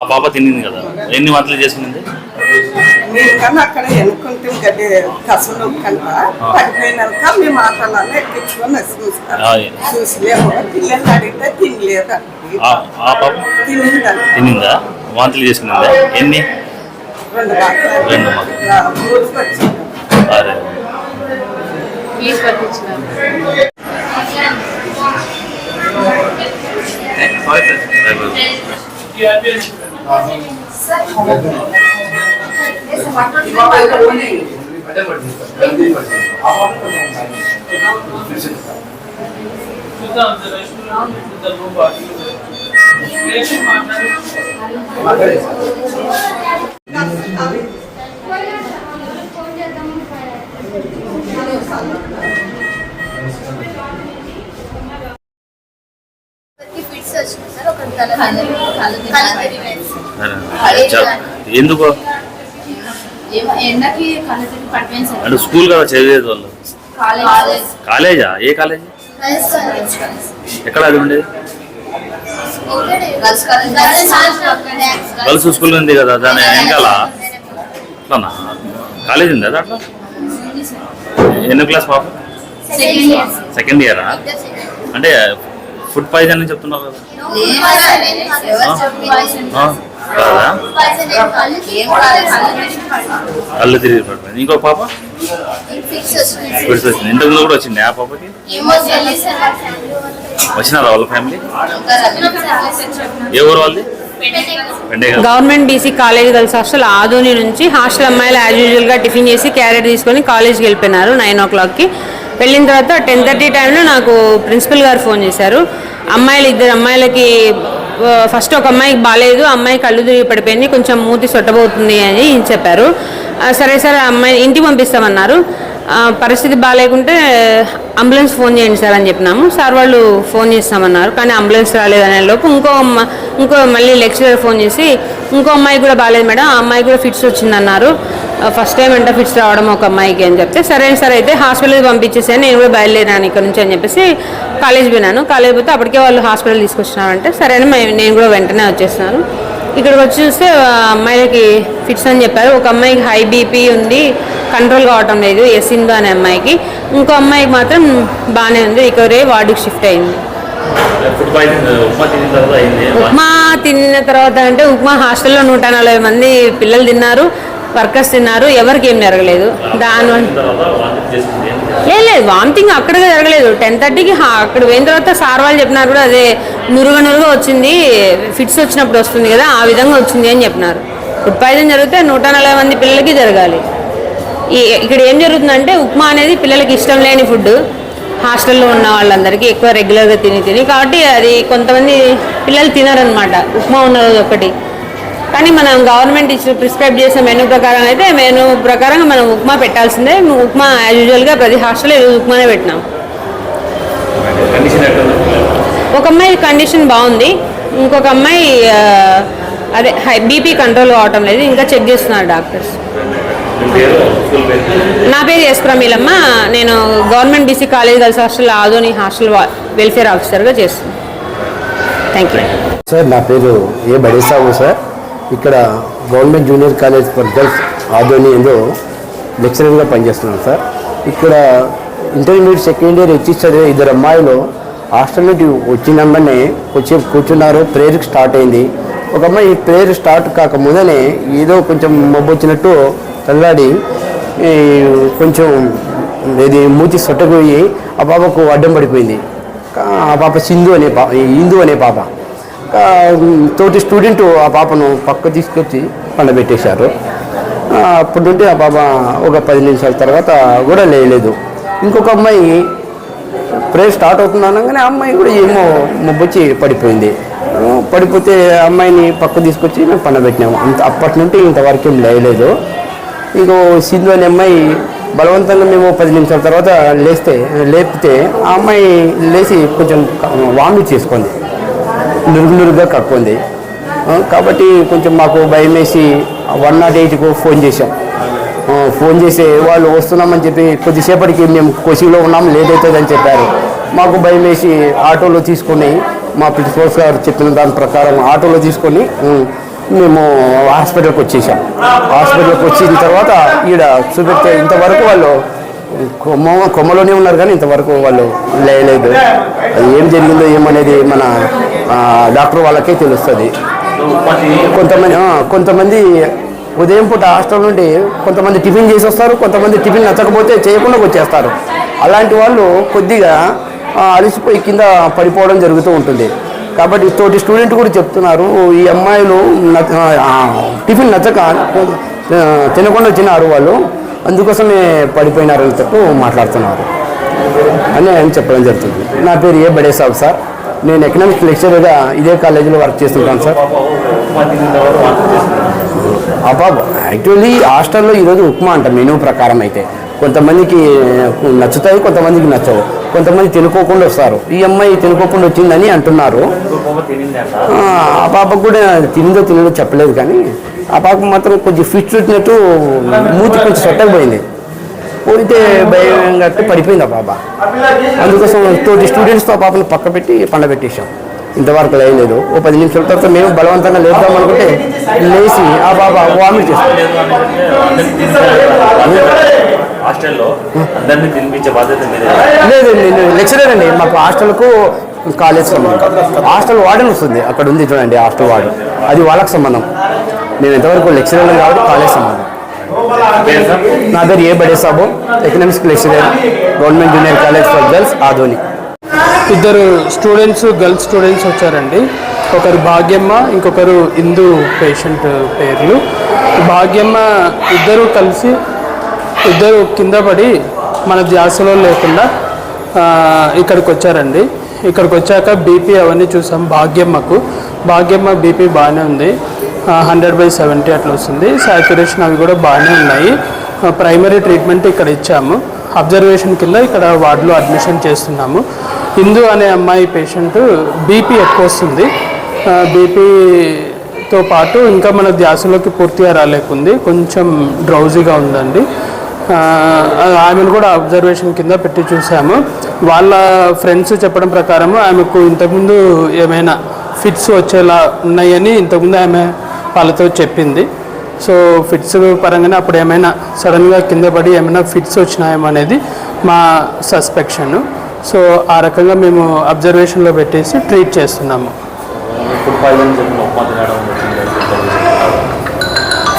ఆ పాప తినింది కదా. ఎన్ని వంటలు చేసుకునింది మేము కన్నా అక్కడ ఎన్నుకుంటే గడ్డి కసులు కనుక పడిపోయినాక మేము ఆటలన్నీ ఎక్కించుకొని చూస్తాం ఆ, చూసలేము. పిల్లలు అడిగితే తినలేదు? ఆ ఆ పాప తినిందని తినిందా? వాంతులు చేసుకునిందా ఎన్ని? రెండు మాటలు రెండు మాటలు. ఊరికి వచ్చింది అరే. ప్లీజ్ పట్టించినారు ఒకరికి ఫిట్స్ వచ్చినాయి సార్ ఒకరికి కళ్ళ కళ్ళు ఎందుకు? అంటే స్కూల్ కదా చదివేది వాళ్ళు? కాలేజ్. ఏ కాలేజ్. ఎక్కడ అది ఉండేది. గర్ల్స్ స్కూల్ ఉంది కదా దాని వెనకాల? అట్లానా? కాలేజ్ ఉంది అట్లా సార్. ఎన్నో క్లాస్ పాప? Second year. అంటే ఫుడ్ పాయిజన్ అని చెప్తున్నారు కదా. కాదా కళ్ళు తిరిగి పడిపోయింది. ఇంకో పాప. ఫిట్స్ వచ్చింది. ఇంతకు ముందు కూడా వచ్చింది ఆ పాపకి. వచ్చినారా వాళ్ళ ఫ్యామిలీ ఏ ఊరు వాళ్ళది government BC college girls hostel Adoni నుంచి హాస్టల్ అమ్మాయిలు యాజ్ యూజువల్గా టిఫిన్ చేసి క్యారెట్ తీసుకొని కాలేజ్కి వెళ్ళిపోయినారు నైన్ ఓ క్లాక్కి. వెళ్ళిన తర్వాత టెన్ థర్టీ టైంలో నాకు ప్రిన్సిపల్ గారు ఫోన్ చేశారు. అమ్మాయిలు ఇద్దరు అమ్మాయిలకి ఫస్ట్ ఒక అమ్మాయికి బాగాలేదు అమ్మాయి కళ్ళు తిరిగి పడిపోయింది కొంచెం మూతి సొట్టబోతుంది అని చెప్పారు. సరే సరే ఆ అమ్మాయి ఇంటికి పంపిస్తామన్నారు. పరిస్థితి బాగాలేకుంటే అంబులెన్స్ ఫోన్ చేయండి సార్ అని చెప్పినాము. సార్ వాళ్ళు ఫోన్ చేస్తామన్నారు కానీ అంబులెన్స్ రాలేదనే లోపు ఇంకో అమ్మ ఇంకో మళ్ళీ లెక్చరర్ ఫోన్ చేసి ఇంకో అమ్మాయి కూడా బాగాలేదు మేడం ఆ అమ్మాయి కూడా ఫిట్స్ వచ్చిందన్నారు. ఫస్ట్ టైం అంట ఫిట్స్ రావడం ఒక అమ్మాయికి అని చెప్తే సరే సరే అయితే హాస్పిటల్కి పంపించేసాను నేను కూడా బయలుదేరాను ఇక్కడ నుంచి అని చెప్పేసి కాలేజ్ పోయినాను. కాలేజ్ పోతే అప్పటికే వాళ్ళు హాస్పిటల్ తీసుకొచ్చినారంటే సరే అని నేను కూడా వెంటనే వచ్చేసినాను ఇక్కడికి వచ్చి చూస్తే అమ్మాయిలకి ఫిట్స్ అని చెప్పారు. ఒక అమ్మాయికి హై బీపీ ఉంది కంట్రోల్ కావటం లేదు ఎసిందో అనే అమ్మాయికి. ఇంకో అమ్మాయికి మాత్రం బాగానే ఉంది రికవరీ వార్డుకి షిఫ్ట్ అయింది. ఫుడ్ పాయిజన్ ఉప్మా తిన్న తర్వాత అయింది. ఉప్మా తిన్న తర్వాత అంటే ఉప్మా హాస్టల్లో నూట నలభై మంది పిల్లలు తిన్నారు. వర్కర్స్ తిన్నారు ఎవరికి ఏం జరగలేదు. దానివల్ల లేదు లేదు వామిటింగ్ అక్కడ జరగలేదు. టెన్ థర్టీకి అక్కడ పోయిన తర్వాత సార్ వాళ్ళు చెప్పినారు కూడా అదే నురుగ నురుగ వచ్చింది ఫిట్స్ వచ్చినప్పుడు వస్తుంది కదా ఆ విధంగా వచ్చింది అని చెప్పినారు. ఫుడ్ పాయిజన్ జరిగితే నూట నలభై మంది పిల్లలకి జరగాలి. ఈ ఇక్కడ ఏం జరుగుతుందంటే ఉప్మా అనేది పిల్లలకి ఇష్టం లేని ఫుడ్. హాస్టల్లో ఉన్న వాళ్ళందరికీ ఎక్కువ రెగ్యులర్గా తిని తిని. కాబట్టి అది కొంతమంది పిల్లలు తినరనమాట. ఉప్మా ఉన్న రోజు ఒకటి కానీ మనం గవర్నమెంట్ ఇచ్చిన ప్రిస్క్రైబ్ చేసే మెనూ ప్రకారం అయితే మెనూ ప్రకారం మనం ఉప్మా పెట్టాల్సిందే. ఉప్మా యాజ్ యూజువల్గా ప్రతి హాస్టల్లో ఈరోజు ఉప్మానే పెట్టినాం. ఒక అమ్మాయి కండిషన్ బాగుంది. ఇంకొక అమ్మాయి అదే హై బీపీ కంట్రోల్ కావటం లేదు. ఇంకా చెక్ చేస్తున్నారు డాక్టర్స్ నా పేరు ఎస్ ప్రమీలమ్మ. నేను government BC college girls hostel Adoni hostel welfare ఆఫీసర్గా చేస్తున్నాను. థ్యాంక్ యూ సార్ నా పేరు ఏ బడేసాము సార్ ఇక్కడ government junior college for girls ఆధ్వర్యంలో లెక్చరర్గా పనిచేస్తున్నాను సార్. ఇక్కడ ఇంటర్మీడియట్ సెకండ్ ఇయర్ వచ్చి చదివే ఇద్దరు అమ్మాయిలు హాస్టల్ నుండి వచ్చినమ్మనే వచ్చి కూర్చున్నారు. ప్రేయర్కి స్టార్ట్ అయింది. ఒక అమ్మాయి ప్రేయర్ స్టార్ట్ కాకముందనే ఏదో కొంచెం మబ్బు వచ్చినట్టు తల్లాడి ఈ కొంచెం ఇది మూతి సొట్టపోయి ఆ పాపకు అడ్డం పడిపోయింది. ఆ పాప సింధు అనే పాప హిందు అనే పాప. తోటి స్టూడెంట్ ఆ పాపను పక్క తీసుకొచ్చి పండబెట్టేశారు. అప్పటి నుండి ఆ పాప ఒక పది నిమిషాల తర్వాత కూడా లేయలేదు. ఇంకొక అమ్మాయి ప్రేయర్ స్టార్ట్ అవుతుంది అనగానే అమ్మాయి కూడా ఏమో మొబ్బొచ్చి పడిపోయింది. పడిపోతే అమ్మాయిని పక్క తీసుకొచ్చి మేము పండబెట్టినాము. అంత అప్పటి నుండి ఇంతవరకు ఏం లేయలేదు. ఇంకో సింధు అనే అమ్మాయి బలవంతంగా మేము పది నిమిషాల తర్వాత లేస్తే లేపితే ఆ అమ్మాయి లేచి కొంచెం వామిట్ చేసుకుంది. నురుగు నురుగుగా కక్కుంది కాబట్టి కొంచెం మాకు భయం వేసి వన్ నాట్ ఎయిట్కు ఫోన్ చేశాం. ఫోన్ చేసి వాళ్ళు వస్తున్నామని చెప్పి కొద్దిసేపటికి మేము కొసిలో ఉన్నాం లేట్ అవుతుందని చెప్పారు. మాకు భయం వేసి ఆటోలో తీసుకొని మా ప్రిన్సిపల్స్ గారు చెప్పిన దాని ప్రకారం ఆటోలో తీసుకొని మేము హాస్పిటల్కి వచ్చేసాం హాస్పిటల్కి వచ్చిన తర్వాత ఈడ చూపెడితే ఇంతవరకు వాళ్ళు కొమ్మ కొమ్మలోనే ఉన్నారు కానీ ఇంతవరకు వాళ్ళు లేదు ఏం జరిగిందో ఏమనేది మన డాక్టర్ వాళ్ళకే తెలుస్తుంది. కొంతమంది కొంతమంది ఉదయం పూట హాస్టల్ నుండి కొంతమంది టిఫిన్ చేసి వస్తారు కొంతమంది టిఫిన్ నచ్చకపోతే చేయకుండా వచ్చేస్తారు. అలాంటి వాళ్ళు కొద్దిగా అలసిపోయి కింద పడిపోవడం జరుగుతూ ఉంటుంది. కాబట్టి తోటి స్టూడెంట్ కూడా చెప్తున్నారు ఈ అమ్మాయిలు టిఫిన్ నచ్చక తినకుండా తిన్నారు వాళ్ళు. అందుకోసమే పడిపోయినారు అని మాట్లాడుతున్నారు. అని ఆయన చెప్పడం జరుగుతుంది. నా పేరు ఏ బడే సాబ్ సార్. నేను ఎకనామిక్స్ లెక్చరర్గా ఇదే కాలేజీలో వర్క్ చేస్తుంటాను సార్. అబ్బా యాక్చువల్లీ హాస్టల్లో ఈరోజు ఉప్మా అంట మెనూ ప్రకారం అయితే. కొంతమందికి నచ్చుతాయి కొంతమందికి నచ్చవు. కొంతమంది తినుకోకుండా వస్తారు. ఈ అమ్మాయి తినుకోకుండా వచ్చిందని అంటున్నారు. ఆ, ఆ పాపకు కూడా తిందో తినదో చెప్పలేదు కానీ ఆ పాపకు మాత్రం కొంచెం ఫిట్ వచ్చినట్టు మూతి కొంచెం సొట్టకపోయింది పోయితే భయం కట్టి పడిపోయింది ఆ పాప. అందుకోసం తోటి స్టూడెంట్స్తో ఆ పాపను పక్క పెట్టి పండబెట్టేసాం ఇంతవరకు లేదు. ఓ పది నిమిషాల తర్వాత మేము బలవంతంగా లేద్దాం అనుకుంటే లేచి ఆ పాప వామిట్ చేస్తాం లేదు నేను లెక్చరర్ అండి మాకు హాస్టల్కు కాలేజ్ సంబంధం. హాస్టల్ వార్డెన్ వస్తుంది. అక్కడ ఉంది చూడండి హాస్టల్ వార్డెన్. అది వాళ్ళకి సంబంధం. నేను ఎంతవరకు లెక్చరర్ కాబట్టి కాలేజ్ సంబంధం. నా పేరు A Badesab economics lecturer government junior college for girls Adoni ఇద్దరు స్టూడెంట్స్ గర్ల్స్ స్టూడెంట్స్ వచ్చారండి. ఒకరు భాగ్యమ్మ ఇంకొకరు ఇందు పేషెంట్ పేర్లు. భాగ్యమ్మ ఇద్దరు కలిసి ఇద్దరు కింద పడి మన ధ్యాసలో లేకుండా ఆ, ఇక్కడికి వచ్చారండి ఇక్కడికి వచ్చాక బీపీ అవన్నీ చూసాం భాగ్యమ్మకు. భాగ్యమ్మ బీపీ బాగానే ఉంది. హండ్రెడ్ బై సెవెంటీ అట్లా వస్తుంది. సాచురేషన్ అవి కూడా బాగానే ఉన్నాయి. ప్రైమరీ ట్రీట్మెంట్ ఇక్కడ ఇచ్చాము. అబ్జర్వేషన్ కింద ఇక్కడ వార్డులో అడ్మిషన్ చేస్తున్నాము. హిందూ అనే అమ్మాయి పేషెంట్ బీపీ ఎక్కువ వస్తుంది. బీపీతో పాటు ఇంకా మన ధ్యాసలోకి పూర్తిగా రాలేకుంది. కొంచెం డ్రౌజీగా ఉందండి. ఆమెను కూడా అబ్జర్వేషన్ కింద పెట్టి చూసాము. వాళ్ళ ఫ్రెండ్స్ చెప్పడం ప్రకారం ఆమెకు ఇంతకుముందు ఏమైనా ఫిట్స్ వచ్చేలా ఉన్నాయని ఇంతకుముందు ఆమె వాళ్ళతో చెప్పింది. సో ఫిట్స్ పరంగానే అప్పుడు ఏమైనా సడన్గా కింద పడి ఏమైనా ఫిట్స్ వచ్చినాయేమో అనేది మా సస్పెక్షన్ సో ఆ రకంగా మేము అబ్జర్వేషన్లో పెట్టేసి ట్రీట్ చేస్తున్నాము.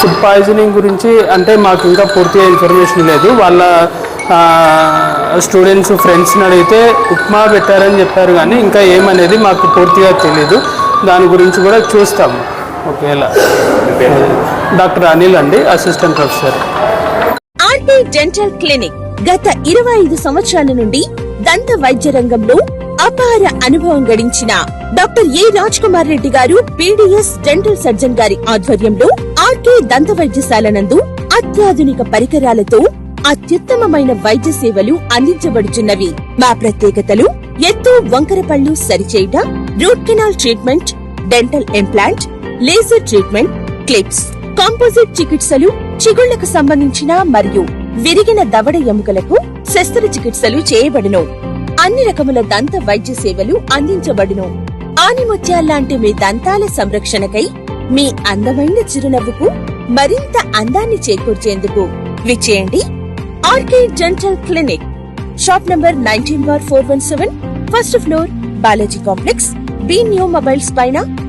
ఫుడ్ పాయిజనింగ్ గురించి అంటే మాకు ఇంకా పూర్తిగా ఇన్ఫర్మేషన్ లేదు. వాళ్ళ స్టూడెంట్స్ ఫ్రెండ్స్ని అడిగితే ఉప్మా పెట్టారని చెప్పారు కానీ ఇంకా ఏమనేది మాకు పూర్తిగా తెలియదు దాని గురించి కూడా చూస్తాము. ఒకవేళ డాక్టర్ అనిల్ అండి assistant professor. RT dental clinic గత ఇరవై ఐదు సంవత్సరాల నుండి దంత వైద్య రంగంలో అపార అనుభవం గడించిన doctor A Raj Kumar Reddy garu BDS dental surgeon గారి ఆధ్వర్యంలో ఆర్కే దంత వైద్యశాల నందు అత్యాధునిక పరికరాలతో అత్యుత్తమమైన వైద్య సేవలు అందించబడుచున్నవి. మా ప్రత్యేకతలు ఎత్తు వంకర పళ్ళు సరిచేయుట root canal treatment dental implant laser treatment clips composite చికిత్సలు చిగుళ్ళకు సంబంధించిన మరియు విరిగిన దవడ ఎముకలకు శస్త్రచికిత్సలు చేయబడును. అన్ని రకముల దంత వైద్య సేవలు అందించబడును. ఆనిముత్యాల్లాంటి మీ దంతాల సంరక్షణకై మీ అందమైన చిరునవ్వుకు మరింత అందాన్ని చేకూర్చేందుకు విచ్చేయండి. RK dental clinic. Shop number nineteen bar four one seven first floor Balaji complex B new mobiles పైన